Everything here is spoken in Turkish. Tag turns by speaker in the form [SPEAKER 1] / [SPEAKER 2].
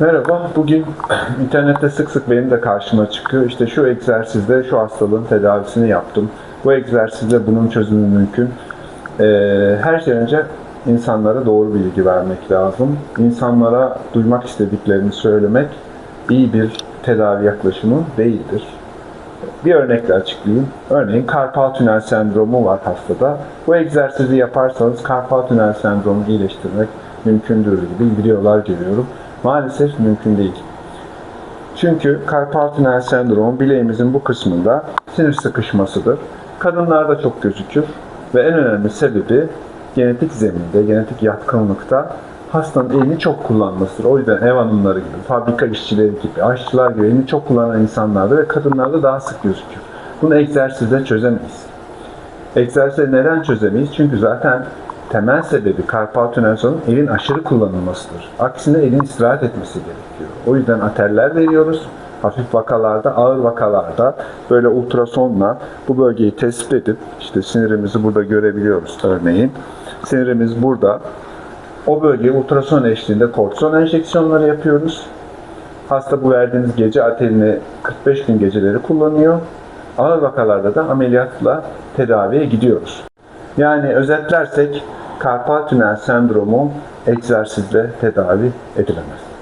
[SPEAKER 1] Merhaba, bugün internette sık sık benim de karşıma çıkıyor. İşte şu egzersizde şu hastalığın tedavisini yaptım. Bu egzersizde bunun çözümü mümkün. Ee, her şeyden önce insanlara doğru bilgi vermek lazım. İnsanlara duymak istediklerini söylemek iyi bir tedavi yaklaşımı değildir. Bir örnekle açıklayayım. Örneğin karpal tünel sendromu var hastada. Bu egzersizi yaparsanız karpal tünel sendromunu iyileştirmek mümkündür gibi videolar görüyorum. Maalesef mümkün değil. Çünkü karpal tünel sendromu bileğimizin bu kısmında sinir sıkışmasıdır. Kadınlarda çok gözükür ve en önemli sebebi genetik zeminde, genetik yatkınlıkta hastanın elini çok kullanmasıdır. O yüzden ev hanımları gibi, fabrika işçileri gibi, aşçılar gibi elini çok kullanan insanlarda ve kadınlarda daha sık gözükür. Bunu egzersizle çözemeyiz. Egzersizi neden çözemeyiz? Çünkü zaten temel sebebi karpal tünel elin aşırı kullanılmasıdır. Aksine elin istirahat etmesi gerekiyor. O yüzden ateller veriyoruz. Hafif vakalarda, ağır vakalarda böyle ultrasonla bu bölgeyi tespit edip işte sinirimizi burada görebiliyoruz örneğin. Sinirimiz burada. O bölgeye ultrason eşliğinde kortizon enjeksiyonları yapıyoruz. Hasta bu verdiğiniz gece atelini 45 gün geceleri kullanıyor. Ağır vakalarda da ameliyatla tedaviye gidiyoruz. Yani özetlersek karpal tünel sendromu egzersizle tedavi edilemez.